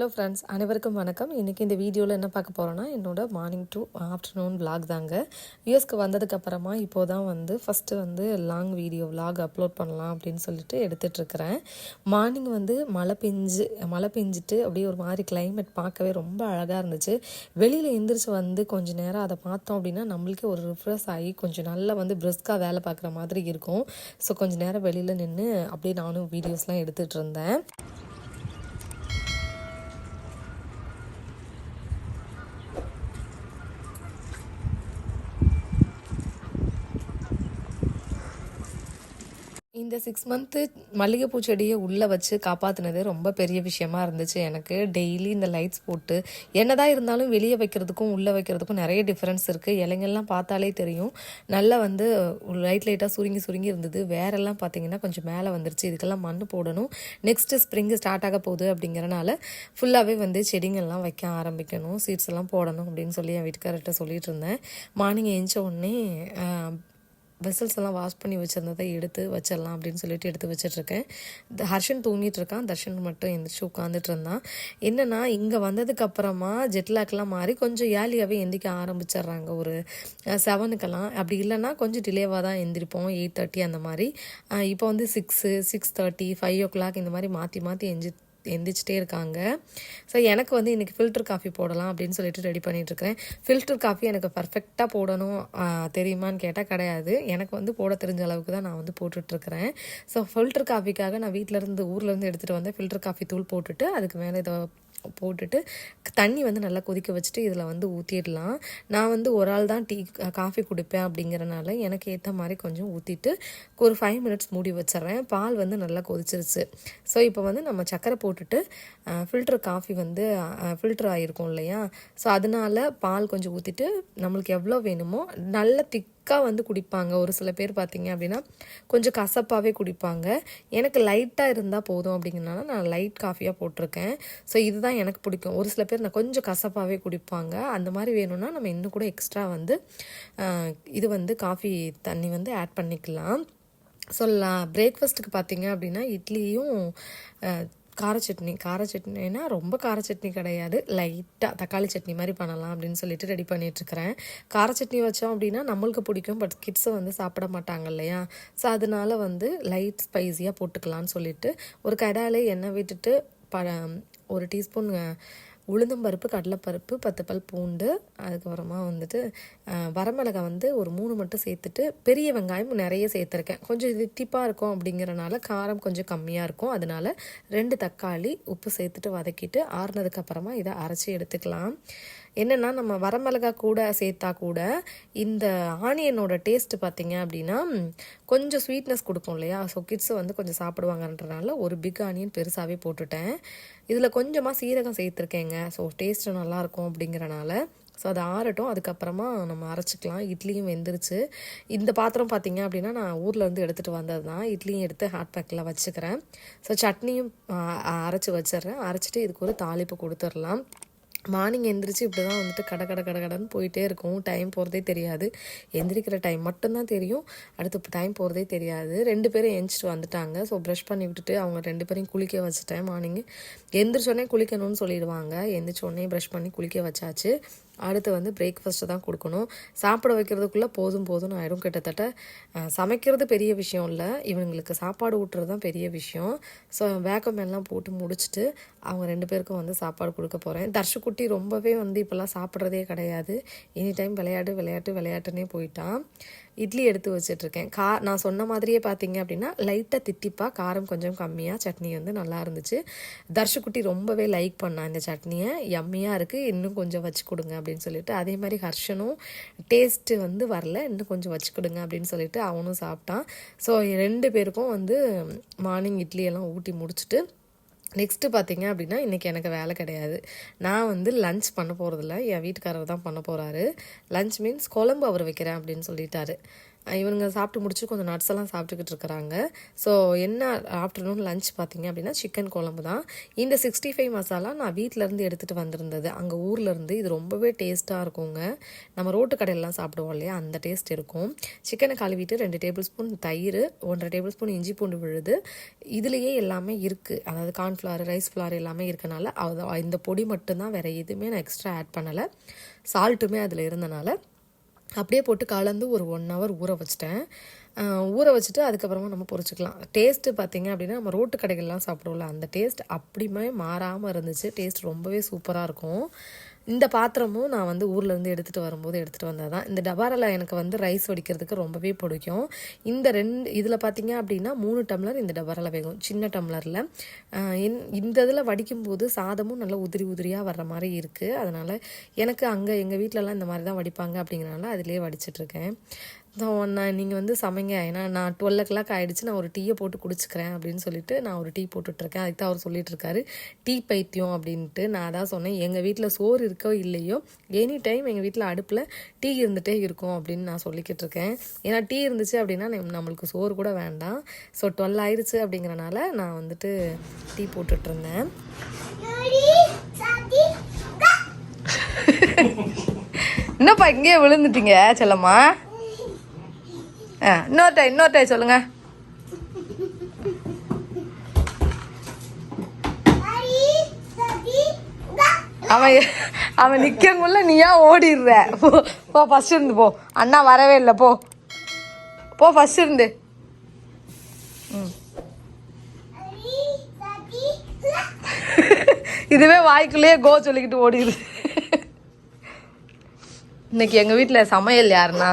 Hello friends அனைவருக்கும் வணக்கம். இன்றைக்கி இந்த வீடியோவில் என்ன பார்க்க போகிறோன்னா என்னோட மார்னிங் டு ஆஃப்டர்நூன் vlog தாங்க. யூஎஸ்க்கு வந்ததுக்கப்புறமா இப்போ தான் வந்து ஃபஸ்ட்டு வந்து லாங் வீடியோ vlog அப்லோட் பண்ணலாம் அப்படின்னு சொல்லிட்டு எடுத்துகிட்ருக்கிறேன் மார்னிங் வந்து மழை பெஞ்சு மழை பெஞ்சிட்டு அப்படியே ஒரு மாதிரி கிளைமேட் பார்க்கவே ரொம்ப அழகாக இருந்துச்சு. வெளியில் எந்திரிச்சு வந்து கொஞ்ச நேரம் அதை பார்த்தோம் அப்படின்னா நம்மளுக்கே ஒரு ரிஃப்ரெஷ் ஆகி கொஞ்சம் நல்லா வந்து பிரிஸ்காக வேலை பார்க்குற மாதிரி இருக்கும். ஸோ கொஞ்சம் நேரம் வெளியில் நின்று அப்படியே நானும் வீடியோஸ்லாம் எடுத்துகிட்டு இருந்தேன். இந்த சிக்ஸ் மந்த்து மல்லிகைப்பூ செடியை உள்ளே வச்சு காப்பாற்றினது ரொம்ப பெரிய விஷயமா இருந்துச்சு. எனக்கு டெய்லி இந்த லைட்ஸ் போட்டு என்னதான் இருந்தாலும் வெளியே வைக்கிறதுக்கும் உள்ளே வைக்கிறதுக்கும் நிறைய டிஃப்ரென்ஸ் இருக்குது இலைங்கள்லாம் பார்த்தாலே தெரியும். நல்லா வந்து லைட் லைட்டாக சுருங்கி சுருங்கி இருந்தது. வேறெல்லாம் பார்த்தீங்கன்னா கொஞ்சம் மேலே வந்துருச்சு. இதுக்கெல்லாம் மண் போடணும். நெக்ஸ்ட்டு ஸ்ப்ரிங் ஸ்டார்ட் ஆக போகுது அப்படிங்கிறனால ஃபுல்லாகவே வந்து செடிங்கள்லாம் வைக்க ஆரம்பிக்கணும். சீட்ஸ் எல்லாம் போடணும் அப்படின்னு சொல்லி என் வீட்டுக்காரர்கிட்ட சொல்லிட்டு இருந்தேன். மார்னிங் எழுந்த உடனே வெசல்ஸ் எல்லாம் வாஷ் பண்ணி வச்சுருந்ததை எடுத்து வச்சிடலாம் அப்படின்னு சொல்லிட்டு எடுத்து வச்சிட்ருக்கேன் ஹர்ஷன் தூங்கிட்டு இருக்கான். தர்ஷன் மட்டும் எந்திரிச்சு உட்காந்துட்டு இருந்தான். என்னென்னா இங்கே வந்ததுக்கப்புறமா ஜெட்லாக்லாம் மாறி கொஞ்சம் ஏர்லியாகவே எந்திரிக்க ஆரம்பிச்சிடுறாங்க. ஒரு செவனுக்கெல்லாம் அப்படி இல்லைன்னா கொஞ்சம் டிலேவாக தான் எந்திரிப்போம். எயிட் தேர்ட்டி அந்த மாதிரி. இப்போ வந்து six six thirty five o'clock இந்த மாதிரி மாற்றி மாற்றி எஞ்சி எந்திரிச்சிட்டே இருக்காங்க. ஸோ எனக்கு வந்து இன்றைக்கி ஃபில்டர் காஃபி போடலாம் அப்படின்னு சொல்லிட்டு ரெடி பண்ணிகிட்ருக்கிறேன் ஃபில்டர் காஃபி எனக்கு பர்ஃபெக்டாக போடணும் தெரியுமான்னு கேட்டால் கிடையாது. எனக்கு வந்து போட தெரிஞ்ச அளவுக்கு தான் நான் வந்து போட்டுட்ருக்கிறேன் ஸோ ஃபில்டர் காஃபிக்காக நான் வீட்டிலேருந்து ஊர்லேருந்து எடுத்துகிட்டு வந்தேன் ஃபில்டர் காஃபி தூள் போட்டுட்டு அதுக்கு மேலே இதை போட்டுட்டு தண்ணி வந்து நல்லா கொதிக்க வச்சுட்டு இதில் வந்து ஊற்றிடலாம் நான் வந்து ஒரு ஆள் தான் டீ காஃபி குடிப்பேன் அப்படிங்கிறனால எனக்கு ஏற்ற மாதிரி கொஞ்சம் ஊற்றிட்டு ஒரு ஃபைவ் மினிட்ஸ் மூடி வச்சிடுறேன். பால் வந்து நல்லா கொதிச்சிருச்சு. ஸோ இப்போ வந்து நம்ம சக்கரை போட்டுட்டு ஃபில்டர் காஃபி வந்து ஃபில்டர் ஆகிருக்கும் இல்லையா? ஸோ அதனால பால் கொஞ்சம் ஊற்றிட்டு நம்மளுக்கு எவ்வளோ வேணுமோ நல்ல திக் திக்காக வந்து குடிப்பாங்க. ஒரு சில பேர் பார்த்தீங்க அப்படின்னா கொஞ்சம் கசப்பாகவே குடிப்பாங்க. எனக்கு லைட்டாக இருந்தால் போதும் அப்படிங்கிறனால நான் லைட் காஃபியாக போட்டிருக்கேன். ஸோ இதுதான் எனக்கு பிடிக்கும். ஒரு சில பேர் நான் கொஞ்சம் கசப்பாகவே குடிப்பாங்க. அந்த மாதிரி வேணும்னா நம்ம இன்னும் கூட எக்ஸ்ட்ரா வந்து இது வந்து காஃபி தண்ணி வந்து ஆட் பண்ணிக்கலாம். சொல்லலாம். பிரேக்ஃபாஸ்ட்டுக்கு பார்த்தீங்க அப்படின்னா இட்லியும் கார சட்னி கார சட்னினா ரொம்ப கார சட்னி கிடையாது. லைட்டாக தக்காளி சட்னி மாதிரி பண்ணலாம் அப்படின்னு சொல்லிட்டு ரெடி பண்ணிகிட்ருக்கிறேன் கார சட்னி வச்சோம் அப்படின்னா நம்மளுக்கு பிடிக்கும் பட் கிட்ஸை வந்து சாப்பிட மாட்டாங்க இல்லையா? ஸோ அதனால வந்து லைட் ஸ்பைஸியாக போட்டுக்கலான்னு சொல்லிட்டு ஒரு கடாயில் எண்ணெய் விட்டுட்டு ப ஒரு டீஸ்பூன் உளுந்தம்பருப்பு கடலைப்பருப்பு பத்து பல் பூண்டு அதுக்கப்புறமா வந்துட்டு வரமிளகா வரமிளகாய் வந்து ஒரு மூணு மட்டும் சேர்த்துட்டு பெரிய வெங்காயம் நிறைய சேர்த்துருக்கேன். கொஞ்சம் இது தித்திப்பாக இருக்கும் அப்படிங்கிறனால காரம் கொஞ்சம் கம்மியாக இருக்கும். அதனால ரெண்டு தக்காளி உப்பு சேர்த்துட்டு வதக்கிட்டு ஆறுனதுக்கு அப்புறமா இதை அரைச்சி எடுத்துக்கலாம். என்னென்னா நம்ம வரமிளகாய் கூட சேர்த்தா கூட இந்த ஆனியனோட டேஸ்ட் பார்த்தீங்க அப்படின்னா கொஞ்சம் ஸ்வீட்னஸ் கொடுக்கும் இல்லையா? ஸோ கிட்ஸு வந்து கொஞ்சம் சாப்பிடுவாங்கன்றனால ஒரு பிக் ஆனியன் பெருசாகவே போட்டுட்டேன். இதில் கொஞ்சமாக சீரகம் சேர்த்துருக்கேங்க. ஸோ டேஸ்ட்டு நல்லாயிருக்கும் அப்படிங்கிறனால. ஸோ அது ஆறட்டும். அதுக்கப்புறமா நம்ம அரைச்சிக்கலாம். இட்லியும் வெந்துருச்சு. இந்த பாத்திரம் பார்த்தீங்க அப்படின்னா நான் ஊரில் இருந்து எடுத்துகிட்டு வந்தது தான். இட்லியும் எடுத்து ஹாட் பேக்கில் வச்சுக்கிறேன். ஸோ சட்னியும் அரைச்சி வச்சிடுறேன். அரைச்சிட்டு இதுக்கு ஒரு தாளிப்பு கொடுத்துடலாம். மார்னிங் எந்திரிச்சு இப்படி தான் வந்துட்டு கட கடை கட கடன்னு போயிட்டே இருக்கும். டைம் போகிறதே தெரியாது. எந்திரிக்கிற டைம் மட்டும்தான் தெரியும். அடுத்து டைம் போகிறதே தெரியாது. ரெண்டு பேரும் எந்திரிச்சிட்டு வந்துட்டாங்க. ஸோ ப்ரஷ் பண்ணி விட்டுட்டு அவங்க ரெண்டு பேரையும் குளிக்க வச்சுட்டேன் மார்னிங் எந்திரிச்சோடனே குளிக்கணும்னு சொல்லிடுவாங்க. எந்திரிச்சோடனே ப்ரஷ் பண்ணி குளிக்க வச்சாச்சு. அடுத்து வந்து பிரேக்ஃபாஸ்ட்டு தான் கொடுக்கணும். சாப்பிட வைக்கிறதுக்குள்ளே போதும் போதும்னு ஆயிடும் கிட்டத்தட்ட சமைக்கிறது பெரிய விஷயம் இல்லை. இவங்களுக்கு சாப்பாடு ஊட்டுறது தான் பெரிய விஷயம். ஸோ வேக்கம் எல்லாம் போட்டு முடிச்சுட்டு அவங்க ரெண்டு பேருக்கும் வந்து சாப்பாடு கொடுக்க போகிறேன் தர்ஷுக்குட்டி ரொம்பவே வந்து இப்போல்லாம் சாப்பிட்றதே கிடையாது. எனி டைம் விளையாடு விளையாட்டு விளையாட்டுன்னே போயிட்டான். இட்லி எடுத்து வச்சிட்ருக்கேன். கா நான் சொன்ன மாதிரியே பார்த்தீங்க அப்படின்னா லைட்டாக தித்திப்பாக காரம் கொஞ்சம் கம்மியாக சட்னி வந்து நல்லா இருந்துச்சு. தர்ஷுக்குட்டி ரொம்பவே லைக் பண்ணான் இந்த சட்னியை. எம்மியாக இருக்குது இன்னும் கொஞ்சம் வச்சு கொடுங்க அப்படின்னு சொல்லிட்டு. அதே மாதிரி ஹர்ஷனும் டேஸ்ட்டு வந்து வரல இன்னும் கொஞ்சம் வச்சு கொடுங்க அப்படின்னு சொல்லிட்டு அவனும் சாப்பிட்டான். ஸோ ரெண்டு பேருக்கும் வந்து மார்னிங் இட்லி எல்லாம் ஊட்டி முடிச்சுட்டு நெக்ஸ்ட்டு பார்த்தீங்க அப்படின்னா இன்றைக்கி எனக்கு வேலை கிடையாது. நான் வந்து லஞ்ச் பண்ண போகிறதில்ல என் வீட்டுக்காரர் தான் பண்ண போகிறாரு லஞ்ச் மீன்ஸ் குழம்பு அவர் வைக்கிறேன் அப்படின்னு சொல்லிட்டாரு. இவனுங்க சாப்பிட்டு முடிச்சு கொஞ்சம் நட்ஸ் எல்லாம் சாப்பிட்டுக்கிட்டு இருக்கிறாங்க. ஸோ என்ன ஆஃப்டர்நூன் லஞ்ச் பார்த்தீங்க அப்படின்னா சிக்கன் குழம்பு தான். இந்த சிக்ஸ்டி ஃபைவ் மசாலா நான் வீட்டிலேருந்து எடுத்துகிட்டு வந்திருந்தது. அங்கே ஊர்லேருந்து இது ரொம்பவே டேஸ்ட்டாக இருக்குங்க. நம்ம ரோட்டு கடையிலலாம் சாப்பிடுவோம் இல்லையா? அந்த டேஸ்ட் இருக்கும். சிக்கனை கழுவிட்டு ரெண்டு டேபிள் ஸ்பூன் தயிர் ஒன்றரை டேபிள் ஸ்பூன் இஞ்சி பூண்டு விழுது. இதுலேயே எல்லாமே இருக்குது அதாவது கார்ன்ஃப்ளவர் ரைஸ் ஃப்ளவர் எல்லாமே இருக்கனால அது இந்த பொடி மட்டும்தான் வேறு எதுவுமே நான் எக்ஸ்ட்ரா ஆட் பண்ணலை. சால்ட்டுமே அதில் இருந்தனால. அப்படியே போட்டு கலந்து ஒரு ஒன் ஹவர் ஊற வச்சிட்டேன். ஊற வச்சுட்டு அதுக்கப்புறமா நம்ம பொறிச்சிக்கலாம் டேஸ்ட்டு பார்த்திங்க அப்படின்னா நம்ம ரோட்டு கடைகள்லாம் சாப்பிடுவோம்ல அந்த டேஸ்ட் அப்படியுமே மாறாமல் இருந்துச்சு. டேஸ்ட் ரொம்பவே சூப்பராக இருக்கும். இந்த பாத்திரமும் நான் வந்து ஊர்லேருந்து எடுத்துகிட்டு வரும்போது எடுத்துகிட்டு வந்தது தான் இந்த டபாரில் எனக்கு வந்து ரைஸ் வடிக்கிறதுக்கு ரொம்பவே பிடிக்கும். இந்த ரெண்டு இதில் பார்த்தீங்க அப்படின்னா மூணு டம்ளர் இந்த டபாரில் வேகும். சின்ன டம்ளரில். இந்த இதில் வடிக்கும்போது சாதமும் நல்லா உதிரி உதிரியாக வர்ற மாதிரி இருக்குது அதனால் எனக்கு அங்கே எங்கள் வீட்டிலலாம் இந்த மாதிரி தான் வடிப்பாங்க அப்படிங்கிறனால அதிலே வடிச்சிட்ருக்கேன் நான் நீங்கள் வந்து சமைங்க. ஏன்னா நான் டுவெல் ஓ கிளாக் ஆகிடுச்சு நான் ஒரு டீயை போட்டு குடிச்சிக்கிறேன் அப்படின்னு சொல்லிட்டு நான் ஒரு டீ போட்டுட்ருக்கேன். அதுக்கு தான் அவர் சொல்லிட்டு இருக்காரு டீ பைத்தியம் அப்படின்ட்டு. நான் அதான் சொன்னேன் எங்கள் வீட்டில் சோறு இருக்கோ இல்லையோ எனி டைம் எங்கள் வீட்டில் அடுப்பில் டீ இருந்துகிட்டே இருக்கும் அப்படின்னு நான் சொல்லிக்கிட்டு இருக்கேன் ஏன்னா டீ இருந்துச்சு அப்படின்னா நம்ம- நம்மளுக்கு சோறு கூட வேண்டாம். ஸோ டுவெல் ஆயிடுச்சு அப்படிங்கிறனால நான் வந்துட்டு டீ போட்டுட்டு இருந்தேன் என்னப்பா இங்கேயே விழுந்துட்டீங்க செல்லம்மா? ஆ இன்னொரு டைம் இன்னொரு டைம் சொல்லுங்க அவன் அவன் நிற்கங்குள்ள நீயா ஓடிடுற? போ போ ஃபர்ஸ்ட் இருந்து போ. அண்ணா வரவே இல்லை போ. போ ஃபர்ஸ்ட் இருந்து. ம். இதுவே வாய்க்குள்ளேயே கோ சொல்லிக்கிட்டு ஓடிடுது. இன்னைக்கு எங்கள் வீட்டில் சமையல் யாருன்னா?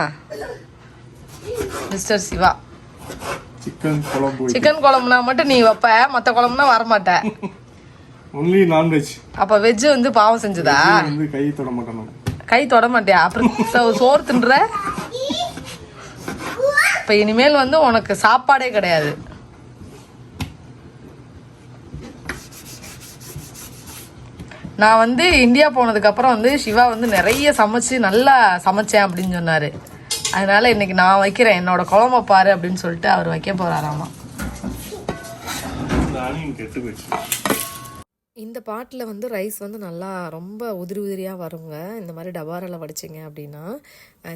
மிஸ்டர் சிவா. சிக்கன் குழம்பு சிக்கன் குழம்புனா மட்டும் நீ வைப்ப மற்ற குழம்புனா வரமாட்ட. ஒன்லி நான்வெஜ் அப்ப வெஜ் வந்து பாவம் செஞ்சதா? வந்து கை தொட நம்ம. கை தொட மாட்டியா? அப்புறம் சோறு தின்ற? இப்ப இனிமேல் வந்து உனக்கு சாப்பாடே கிடையாது. நான் வந்து இந்தியா போனதுக்கு அப்புறம் வந்து சிவா வந்து நிறைய சமைச்சு நல்லா சமைச்சேன் அப்படின்னு சொன்னாரு. அதனால இன்னைக்கு நான் வைக்கிறேன். என்னோட குழம்ப பாரு அப்படின்னு சொல்லிட்டு அவர் வைக்க போறாராமா. இந்த பாட்டில் வந்து ரைஸ் வந்து நல்லா ரொம்ப உதிரி உதிரியாக வருங்க. இந்த மாதிரி டபாரில் வடிச்சிங்க அப்படின்னா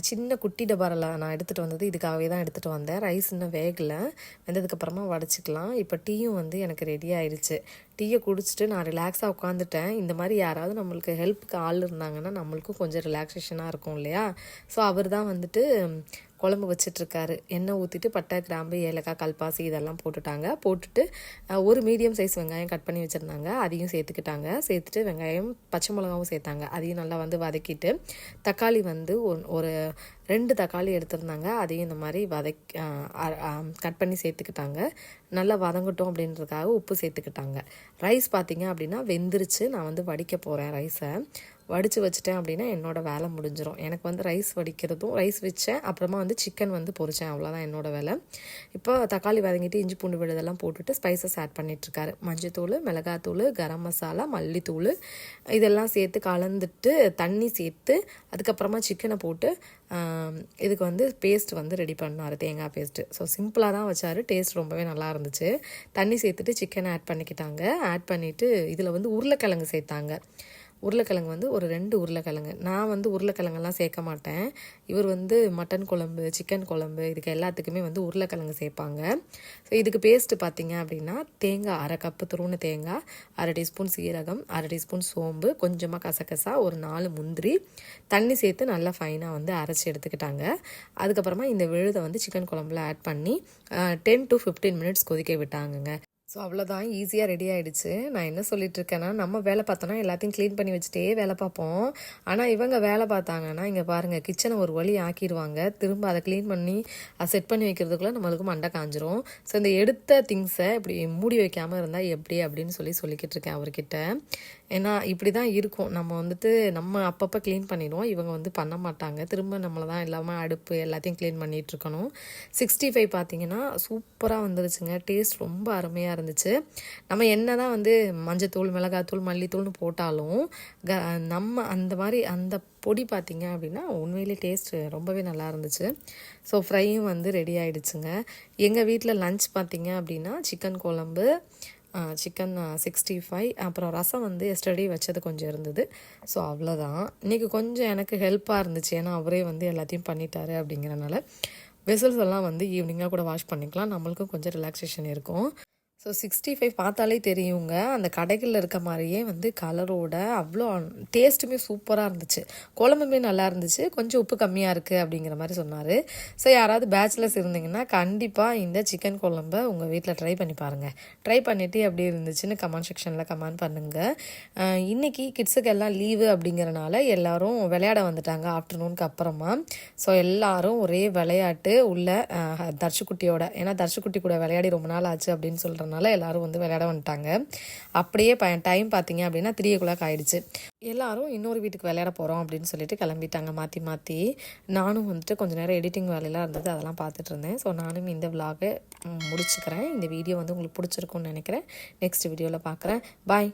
சின்ன குட்டி டபாரில் நான் எடுத்துகிட்டு வந்தது. இதுக்காகவே தான் எடுத்துகிட்டு வந்தேன். ரைஸ் இன்னும் வேகலை. வெந்ததுக்கப்புறமா வடச்சிக்கலாம். இப்போ டீயும் வந்து எனக்கு ரெடி ஆயிடுச்சு டீயை குடிச்சிட்டு நான் ரிலாக்ஸாக உட்காந்துட்டேன் இந்த மாதிரி யாராவது நம்மளுக்கு ஹெல்ப்புக்கு ஆள் இருந்தாங்கன்னா நம்மளுக்கும் கொஞ்சம் ரிலாக்ஸேஷனாக இருக்கும் இல்லையா? ஸோ அவர் தான் வந்துட்டு குழம்பு வச்சிட்ருக்காரு. எண்ணெய் ஊற்றிட்டு பட்டை கிராம்பு ஏலக்காய் கல்பாசி இதெல்லாம் போட்டுட்டாங்க. போட்டுட்டு ஒரு மீடியம் சைஸ் வெங்காயம் கட் பண்ணி வச்சுருந்தாங்க. அதையும் சேர்த்துக்கிட்டாங்க. சேர்த்துட்டு வெங்காயம் பச்சை மிளகாவும் சேர்த்தாங்க. அதையும் நல்லா வந்து வதக்கிட்டு தக்காளி வந்து ஒரு ரெண்டு தக்காளி எடுத்திருந்தாங்க. அதையும் இந்த மாதிரி வதக் கட் பண்ணி சேர்த்துக்கிட்டாங்க. நல்லா வதங்கட்டும் அப்படின்றதுக்காக உப்பு சேர்த்துக்கிட்டாங்க. ரைஸ் பார்த்திங்க அப்படின்னா வெந்துருச்சு. நான் வந்து வடிக்க போகிறேன் ரைஸை வடித்து வச்சுட்டேன் அப்படின்னா என்னோடய வேலை முடிஞ்சிடும் எனக்கு வந்து ரைஸ் வடிக்கிறதும் ரைஸ் வச்சேன். அப்புறமா வந்து சிக்கன் வந்து பொரிச்சேன். அவ்வளோதான் என்னோடய வேலை. இப்போ தக்காளி வதங்கிட்டு இஞ்சி பூண்டு விழுதெல்லாம் போட்டுட்டு ஸ்பைசஸ் ஆட் பண்ணிட்டுருக்காரு. மஞ்சத்தூள் மிளகாத்தூள் கரம் மசாலா மல்லித்தூள் இதெல்லாம் சேர்த்து கலந்துட்டு தண்ணி சேர்த்து அதுக்கப்புறமா சிக்கனை போட்டு இதுக்கு வந்து பேஸ்ட் வந்து ரெடி பண்ணார் தேங்காய் பேஸ்ட்டு ஸோ சிம்பிளாக தான் வச்சார். டேஸ்ட் ரொம்பவே நல்லா இருந்துச்சு. தண்ணி சேர்த்துட்டு சிக்கனை ஆட் பண்ணிக்கிட்டாங்க. ஆட் பண்ணிவிட்டு இதில் வந்து உருளைக்கிழங்கு சேர்த்தாங்க. உருளைக்கிழங்கு வந்து ஒரு ரெண்டு உருளைக்கிழங்கு. நான் வந்து உருளைக்கிழங்கெல்லாம் சேர்க்க மாட்டேன். இவர் வந்து மட்டன் குழம்பு சிக்கன் குழம்பு இதுக்கு எல்லாத்துக்குமே வந்து உருளைக்கிழங்கு சேர்ப்பாங்க. ஸோ இதுக்கு பேஸ்ட்டு பார்த்தீங்க அப்படின்னா தேங்காய் அரை கப்பு துருவன தேங்காய் அரை டீஸ்பூன் சீரகம் அரை டீஸ்பூன் சோம்பு கொஞ்சமாக கசகசா ஒரு நாலு முந்திரி தண்ணி சேர்த்து நல்லா ஃபைனாக வந்து அரைச்சி எடுத்துக்கிட்டாங்க. அதுக்கப்புறமா இந்த விழுதை வந்து சிக்கன் குழம்புல ஆட் பண்ணி டென் டு ஃபிஃப்டீன் மினிட்ஸ் கொதிக்க விட்டாங்கங்க. ஸோ அவ்வளோதான் ஈஸியாக ரெடி ஆகிடுச்சு நான் என்ன சொல்லிட்டு இருக்கேன்னா நம்ம வேலை பார்த்தோன்னா எல்லாத்தையும் க்ளீன் பண்ணி வச்சுட்டே வேலை பார்ப்போம். ஆனால் இவங்க வேலை பார்த்தாங்கன்னா இங்கே பாருங்கள் கிச்சனை ஒரு வழி ஆக்கிடுவாங்க. திரும்ப அதை க்ளீன் பண்ணி அதை செட் பண்ணி வைக்கிறதுக்குள்ளே நம்மளுக்கு மண்டை காஞ்சிரும். ஸோ இந்த எடுத்த திங்ஸை இப்படி மூடி வைக்காமல் இருந்தால் எப்படி அப்படின்னு சொல்லி சொல்லிக்கிட்டு இருக்கேன் அவர்கிட்ட. ஏன்னா இப்படி தான் இருக்கும். நம்ம வந்துட்டு நம்ம அப்பப்போ க்ளீன் பண்ணிடுவோம். இவங்க வந்து பண்ண மாட்டாங்க. திரும்ப நம்மளை தான் எல்லாமே அடுப்பு எல்லாத்தையும் க்ளீன் பண்ணிகிட்ருக்கணும் இருக்கணும். சிக்ஸ்டி ஃபைவ் பார்த்தீங்கன்னா சூப்பராக வந்துருச்சுங்க. டேஸ்ட் ரொம்ப அருமையாக இருந்துச்சு. நம்ம என்ன தான் வந்து மஞ்சத்தூள் மிளகாத்தூள் மல்லித்தூள்னு போட்டாலும் க நம்ம அந்த மாதிரி அந்த பொடி பார்த்திங்க அப்படின்னா உண்மையிலே டேஸ்ட் ரொம்பவே நல்லா இருந்துச்சு. ஸோ ஃப்ரையும் வந்து ரெடி ஆகிடுச்சுங்க எங்கள் வீட்டில் லஞ்ச் பார்த்திங்க அப்படின்னா சிக்கன் குழம்பு சிக்கன் சிக்ஸ்டி ஃபைவ் அப்புறம் ரசம் வந்து எஸ்டர்டே வச்சது கொஞ்சம் இருந்தது. ஸோ அவ்வளோதான் இன்றைக்கி கொஞ்சம் எனக்கு ஹெல்ப்பாக இருந்துச்சு. ஏன்னா அவரே வந்து எல்லாத்தையும் பண்ணிட்டாரு அப்படிங்கிறனால. வெசல்ஸ் எல்லாம் வந்து ஈவினிங்காக கூட வாஷ் பண்ணிக்கலாம். நம்மளுக்கும் கொஞ்சம் ரிலாக்ஸேஷன் இருக்கும். ஸோ சிக்ஸ்டி ஃபைவ் பார்த்தாலே தெரியுங்க. அந்த கடைகளில் இருக்க மாதிரியே வந்து கலரோட அவ்வளோ டேஸ்ட்டுமே சூப்பராக இருந்துச்சு. குழம்புமே நல்லா இருந்துச்சு. கொஞ்சம் உப்பு கம்மியாக இருக்குது அப்படிங்கிற மாதிரி சொன்னார். ஸோ யாராவது பேச்சுலர்ஸ் இருந்தீங்கன்னா கண்டிப்பாக இந்த சிக்கன் குழம்ப உங்கள் வீட்டில் ட்ரை பண்ணி பாருங்கள் ட்ரை பண்ணிவிட்டு எப்படி இருந்துச்சுன்னு கமெண்ட் செக்ஷனில் கமெண்ட் பண்ணுங்கள் இன்றைக்கி கிட்ஸுக்கு எல்லாம் லீவு அப்படிங்கிறனால எல்லோரும் விளையாட வந்துட்டாங்க ஆஃப்டர்நூனுக்கு அப்புறமா. ஸோ எல்லாரும் ஒரே விளையாட்டு உள்ள தர்ஷுக்குட்டியோட ஏன்னா தர்ஷுக்குட்டி கூட விளையாடி ரொம்ப நாள் ஆச்சு அப்படின்னு சொல்கிறனால எல்லாரும் வந்து விளையாட வந்துட்டாங்க. அப்படியே ப டைம் பார்த்தீங்க அப்படின்னா த்ரீ ஓ கிளாக் ஆகிடுச்சு எல்லாரும் இன்னொரு வீட்டுக்கு விளையாட போகிறோம் அப்படின்னு சொல்லிட்டு கிளம்பிட்டாங்க. மாற்றி மாற்றி நானும் வந்துட்டு கொஞ்சம் நேரம் எடிட்டிங் வேலையெல்லாம் இருந்தது. அதெல்லாம் பார்த்துட்டு இருந்தேன். ஸோ நானும் இந்த விலாகை முடிச்சுக்கிறேன். இந்த வீடியோ வந்து உங்களுக்கு பிடிச்சிருக்கும்னு நினைக்கிறேன். நெக்ஸ்ட் வீடியோவில் பார்க்குறேன். பாய்